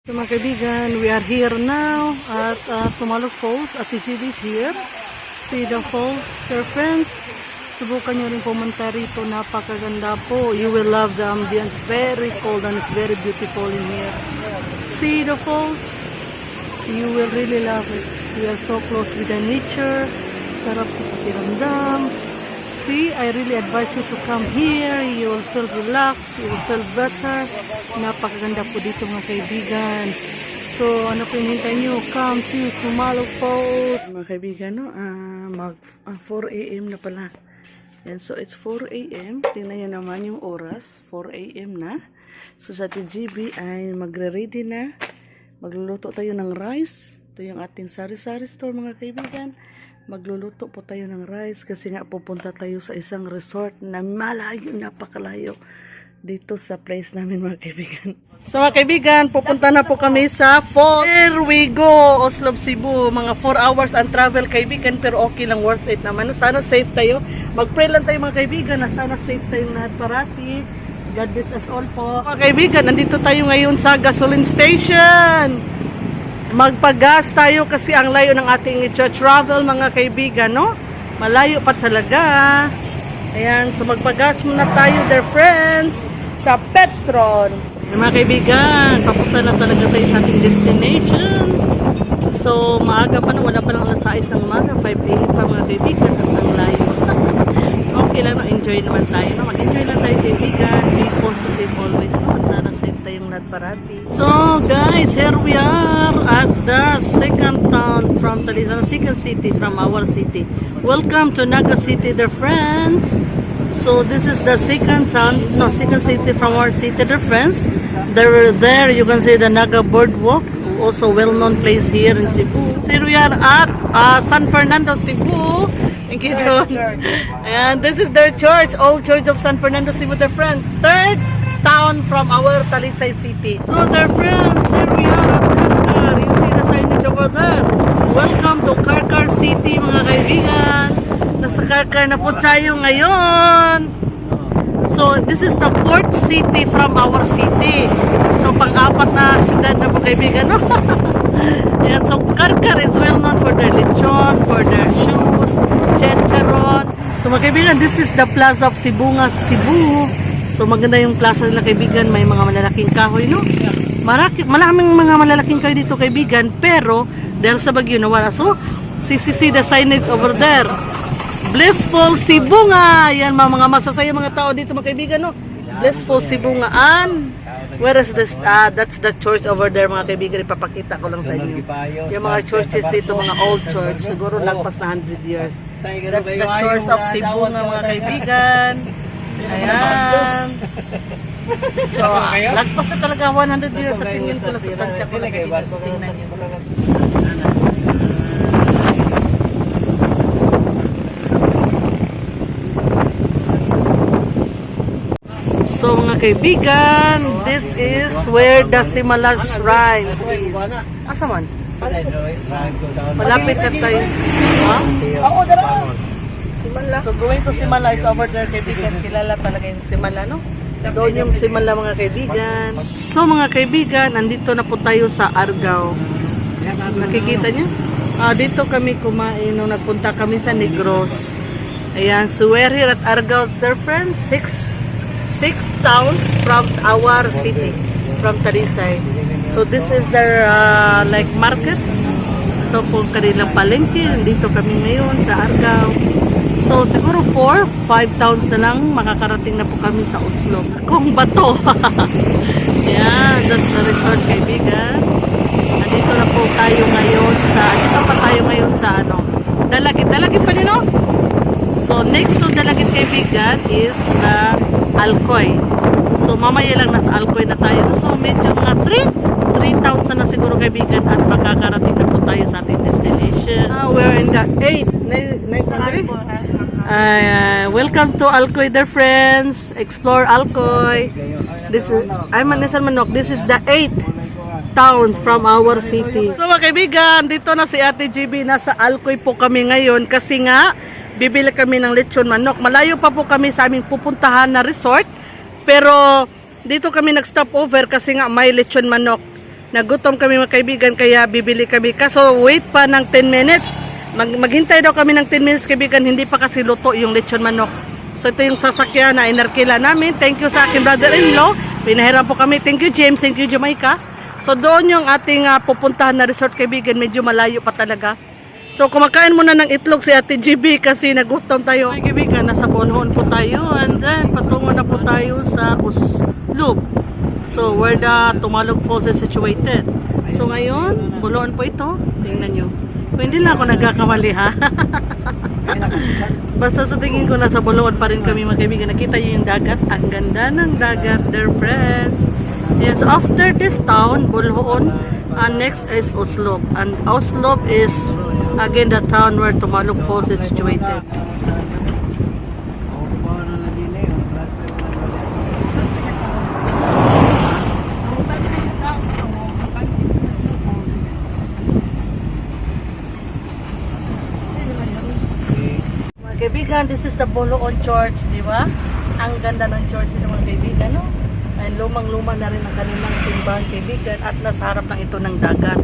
So mga kaibigan, we are here now at uh, Tumalog Falls. At TGB is here. See the falls, friends. Subukan nyo rin pumunta rito. Napakaganda po. You will love the ambience. Very cold and it's very beautiful in here. See the falls. You will really love it. We are so close with the nature. Sarap sa pakiramdam. See, I really advise you to come here. You will feel relaxed. You will feel better. Napakaganda po dito mga kaibigan. So, ano po yung hintay nyo? Come to Tumalog Falls. Mga kaibigan, no? ah, mag, ah, 4 a.m. na pala. Yan, so it's 4 a.m. Tingnan nyo naman yung oras. 4 a.m. na. So sa TGB ay magre-ready na. Magluluto tayo ng rice. Ito yung ating sari-sari store mga kaibigan. Magluluto po tayo ng rice kasi nga pupunta tayo sa isang resort na malayo, napakalayo dito sa place namin mga kaibigan. So mga kaibigan, pupunta na po kami sa Fall. Here we go, Oslo, Cebu. Mga 4 hours ang travel kaibigan pero okay lang, worth it naman. Sana safe tayo. Mag-pray lang tayo mga kaibigan na sana safe tayong lahat parati. God bless us all po. Mga kaibigan, nandito tayo ngayon sa gasoline station. Magpagas tayo kasi ang layo ng ating travel mga kaibigan, no? Malayo pa talaga. Ayan, so magpagas muna tayo, dear friends, sa Petron. Mga kaibigan, papunta na talaga tayo sa ating destination. So, maaga pa na, wala pa lang alas 6 ng umaga, 5 a.m. pa mga kaibigan, at ang layo. okay lang, no? enjoy naman tayo. No? Mag-enjoy lang tayo kaibigan. Be positive always. No? Lahat parati. So guys, here we are at the second town from Talisman, second city from our city. Welcome to Naga City, dear friends. So this is the second town, no, second city from our city, dear friends. There, there you can see the Naga Boardwalk, also well-known place here in Cebu. Here we are at uh, San Fernando, Cebu. Thank you, John. And this is their church, Old Church of San Fernando, Cebu, their friends. Third town from our Talisay City. So, their friends, here we are at Karkar. You see the signage over there. Welcome to Karkar City, mga kaibigan. Nasa Karkar na po tayo ngayon. So, this is the fourth city from our city. So, pang-apat na syudad na po kaibigan, no? Ayan, so Karkar is well known for their lechon, for their shoes, chicharon. So mga kaibigan, this is the plaza of Sibunga, Cebu. So maganda yung plaza nila kaibigan, may mga malalaking kahoy, no? Maraki, maraming mga malalaking kahoy dito kaibigan, pero dahil sa bagyo nawala. So, see the signage over there. Blissful Sibunga. Yan mga, mga masasaya mga tao dito mga kaibigan, no? Blissful Sibungaan. Where is this? Ah, that's the church over there mga kaibigan. Ipapakita ko lang sa inyo. Yung mga churches dito, mga old church. Siguro lagpas na 100 years. That's the church of Sibunga mga kaibigan. Ayan. So, lagpas na talaga 100 years sa tingin ko lang sa tansya ko kaibigan. Tingnan niyo. So mga kaibigan, this is where the Simala Shrine is. Asa man? Malapit na tayo. Ha? Oo, dara. Simala. So going to Simala is over there kaibigan. Kilala talaga yung Simala, no? Doon yung Simala mga kaibigan. So mga kaibigan, nandito na po tayo sa Argao. Nakikita niyo? Ah, dito kami kumain nung nagpunta kami sa Negros. Ayan, so we're here at Argao, dear friends. Six, six towns from our city, from Talisay. So this is their uh, like market. Ito po kanilang palengke. Dito kami ngayon sa Argao. So siguro 4, 5 towns na lang makakarating na po kami sa Oslo. Kung bato. Yan, that's the resort kaibigan. Nandito na po tayo ngayon sa, dito pa tayo ngayon sa ano, Dalagit. Dalagit pa din no? So next to Dalagit kaibigan is uh, Alcoy. So mamaya lang nasa Alcoy na tayo. So medyo mga 3, 3 towns na siguro kaibigan at makakarating na po tayo sa ating destination. Uh, we're in the 8, night country. Uh, welcome to Alcoy dear friends. Explore Alcoy. This is, I'm Manisal Manok. This is the 8th town from our city. So mga kaibigan, dito na si Ate GB. Nasa Alcoy po kami ngayon kasi nga bibili kami ng lechon manok. Malayo pa po kami sa aming pupuntahan na resort. Pero dito kami nag-stop over kasi nga may lechon manok. Nagutom kami mga kaibigan kaya bibili kami. Kaso wait pa ng 10 minutes. Mag maghintay daw kami ng 10 minutes kaibigan. Hindi pa kasi luto yung lechon manok. So ito yung sasakyan na inarkila namin. Thank you sa akin brother-in-law. Pinahiram po kami. Thank you James. Thank you Jamaica. So doon yung ating ah, pupuntahan na resort kaibigan. Medyo malayo pa talaga. So kumakain muna ng itlog si Ate GB kasi nagutom tayo. Ay kaibigan, nasa Bonhon po tayo and then patungo na po tayo sa Uslob. So where the Tumalog Falls is situated. So ngayon, buloan po ito. Tingnan nyo. Hindi lang ako nagkakamali ha. Basta sa tingin ko nasa buloan pa rin kami mga kaibigan. Nakita nyo yung dagat. Ang ganda ng dagat, dear friends. Yes, after this town, Bulhoon, and next is Oslob. And Oslob is again the town where Tumalog Falls is situated. Mga kaibigan, this is the Boloon Church, di ba? Ang ganda ng church nito mga kaibigan, no? Ay lumang-luma na rin ang kanilang simbahan kaibigan at nasa harap lang ito ng dagat.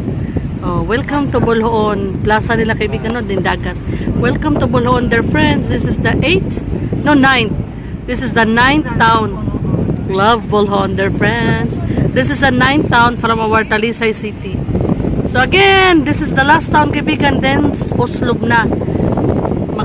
Oh, welcome to Boloon. Plaza nila kaibigan, no? Din dagat. Welcome to Boloon, dear friends. This is the 8th, no 9th. This is the 9th town. Love Boloon, dear friends. This is the 9th town from our Talisay city. So again, this is the last town kaibigan, then Oslob na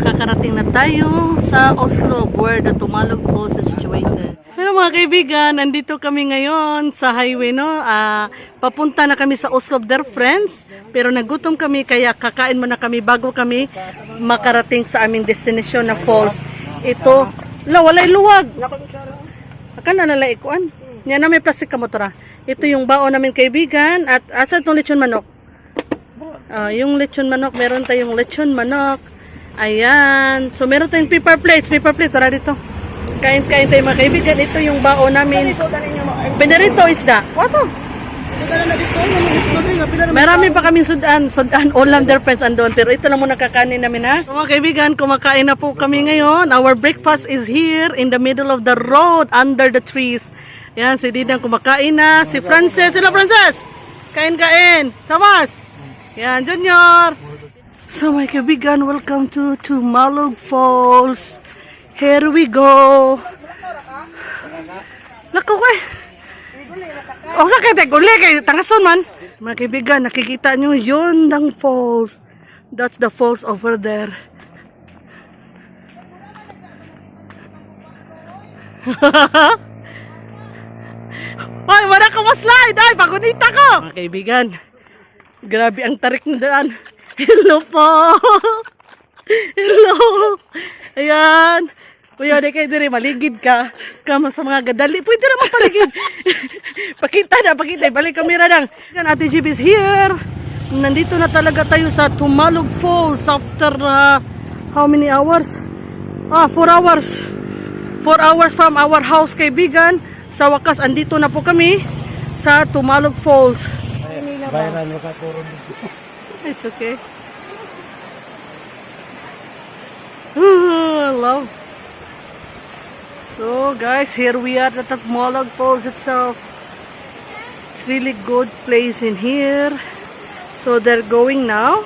makakarating na tayo sa Oslo where the Tumalog Falls is situated. Pero mga kaibigan, nandito kami ngayon sa highway, no? Ah, papunta na kami sa Oslo, dear friends. Pero nagutom kami, kaya kakain muna kami bago kami makarating sa aming destination na falls. Ito, la, walay luwag. Akan na nalay ikuan. Yan na may plastic ka motora. Ito yung baon namin kaibigan. At asa itong lechon manok? Ah, yung lechon manok, meron tayong lechon manok. Ayan. So, meron tayong paper plates. Paper plate, tara dito. Kain-kain tayo mga kaibigan. Ito yung baon namin. Pinarito isda. Wato. Marami pa kaming sudan, sudan ulam their friends andon. Pero ito lang muna kakanin namin ha. So, mga kaibigan, kumakain na po kami ngayon. Our breakfast is here in the middle of the road under the trees. Yan, si Didang kumakain na. Si Frances, sila Frances! Kain-kain! Thomas! Yan, Junior! So my kaibigan, welcome to Tumalog Falls. Here we go. Lako ko eh. O sa kaya guli kay tangason man. Mga kaibigan, nakikita nyo yun ng falls. That's the falls over there. Ay, wala ka slide Ay, pagunita ko! Mga kaibigan, grabe ang tarik na daan. Hello po! Hello! Ayan! Kuya, di kayo dire, maligid ka. Kama sa mga gadali. Pwede naman paligid. pakita na, pakita. Balik kamera lang. Yan, Ate Jeep is here. Nandito na talaga tayo sa Tumalog Falls after uh, how many hours? Ah, 4 hours. 4 hours from our house, kaibigan. Sa wakas, andito na po kami sa Tumalog Falls. It's okay. I love. So guys, here we are at the Tumalog Falls itself. It's really good place in here. So they're going now,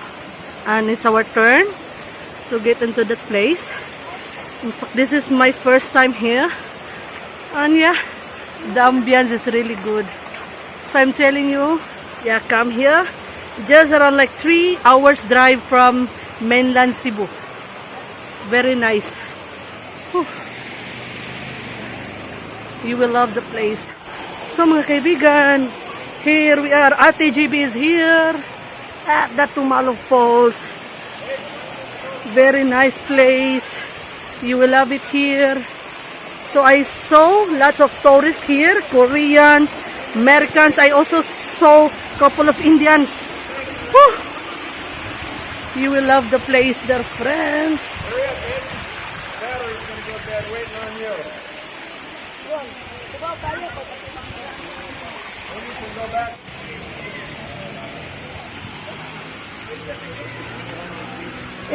and it's our turn to get into that place. This is my first time here, and yeah, the ambience is really good. So I'm telling you, yeah, come here. Just around like three hours drive from mainland Cebu. It's very nice. Whew. You will love the place. So mga kaibigan, here we are. Ate GB is here at the Tumalo Falls. Very nice place. You will love it here. So I saw lots of tourists here, Koreans, Americans. I also saw couple of Indians. Whew. You will love the place there, friends.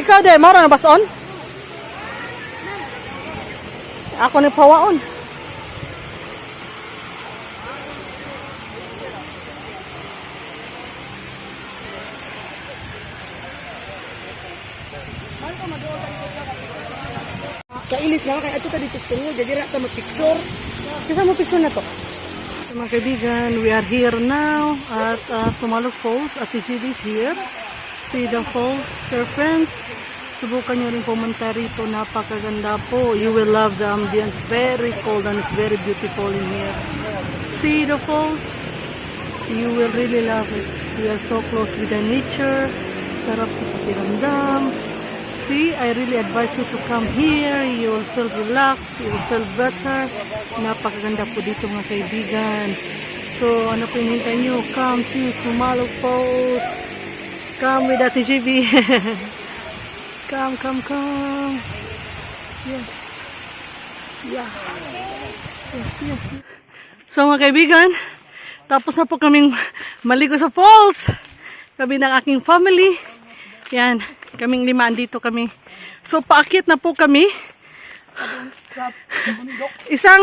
Ikaw de, mara na bason? Ako ni pawaon. Kailis na kay ato ta dito tungod, jadi ra ta mag-picture. Mo picture na to. So, mga kaibigan, we are here now at uh, Tumalog Falls. At TGD is here. See the falls, dear friends. Subukan nyo rin pumunta rito. Napakaganda po. You will love the ambience. Very cold and it's very beautiful in here. See the falls. You will really love it. We are so close with the nature. Sarap sa pakiramdam. See, I really advise you to come here. You will feel relaxed. You will feel better. Napakaganda po dito mga kaibigan. So, ano po hinihintay nyo? Come to Sumalo Falls. Come with Ate GB. come, come, come. Yes. Yeah. Yes, yes. So mga kaibigan, tapos na po kaming maligo sa falls. Kami ng aking family. Yan, kaming limaan dito kami. So paakit na po kami. Isang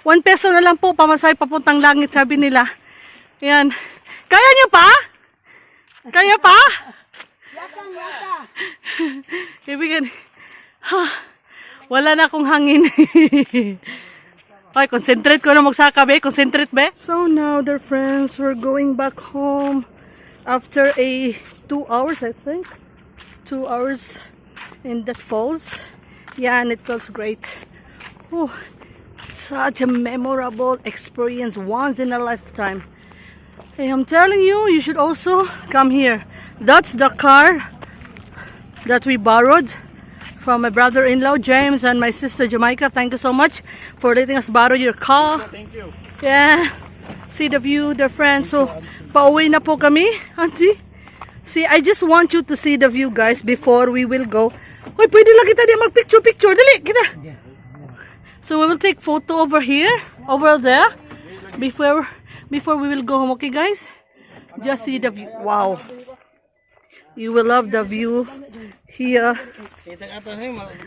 1 peso na lang po pamasay papuntang langit sabi nila. Yan. Kaya niyo pa? Kaya pa? Kaibigan, ha, wala na akong hangin. Ay, concentrate ko na magsaka, be. Concentrate, be. So now, dear friends, we're going back home after a two hours, I think. Two hours in that falls. Yeah, and it feels great. Oh, such a memorable experience once in a lifetime. Hey, I'm telling you, you should also come here. That's the car that we borrowed from my brother-in-law James and my sister Jamaica. Thank you so much for letting us borrow your car. Thank you. Yeah. See the view, the friends. So, pauwi na po kami, auntie. See, I just want you to see the view, guys, before we will go. Hoy, pwede lang kita di mag-picture-picture. Dali, kita. So, we will take photo over here, over there, before before we will go home. Okay, guys? Just see the view. Wow. You will love the view here.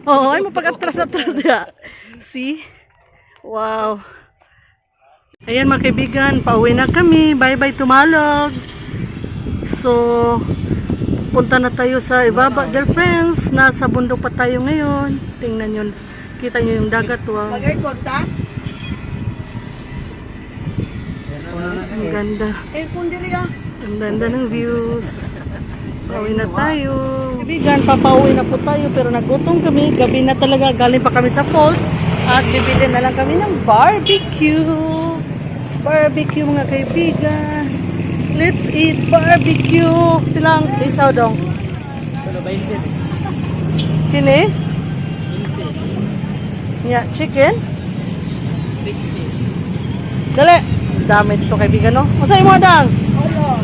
Oo, ay mapag-atras-atras na. See? Wow. Ayan mga kaibigan, pauwi na kami. Bye-bye tumalog. So, punta na tayo sa ibaba. Dear friends, nasa bundok pa tayo ngayon. Tingnan nyo, kita nyo yung dagat. Wow. Mag-aircon ta? Ang ganda. Aircon diri ah. Ang ganda ng views. Pauwi na tayo. Kaibigan, papauwi na po tayo pero nagutom kami. Gabi na talaga. Galing pa kami sa falls. At bibili na lang kami ng barbecue. Barbecue mga kaibigan. Let's eat barbecue. Tilang isaw dong. Pero 20. Kini? Yeah, chicken. 60. Dali. Dami dito kaibigan no. Masay mo dang? Olo.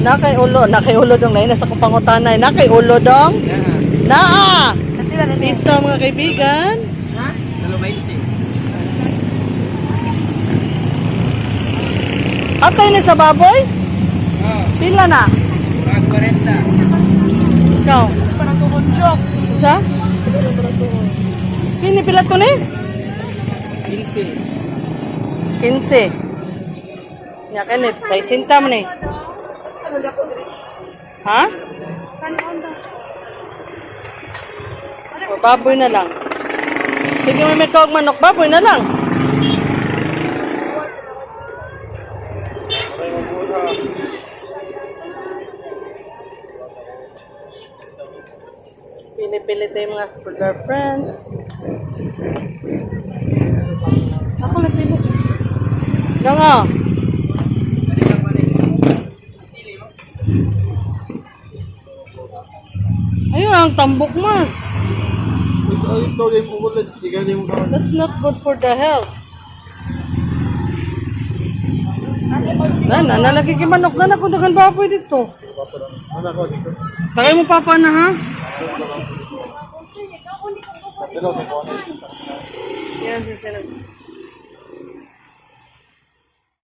Na kay ulo, na kay ulo dong na nasa kupangutanay. Na kay ulo dong. Yeah. Naa. Nito. Piso mga kaibigan. Ha? Pero 20. Atay ni sa baboy? Oh, Pila na? pag 40. Ikaw? Para tuhon joke. Siya? Pini pila to ni? 15. 15. Nya kanit, sa isinta mo ni. Ano? Ha? O, baboy na lang. Sige, may may kawag manok, baboy na lang. Pili-pili tayo mga girlfriends. Ako na pili. Yan nga. Ayun ang tambok mas. That's not good for the health. Na, na, na, nakikimanok na ako dagan baboy dito. Ano ako dito? Takay mo papa na ha? Yan, siya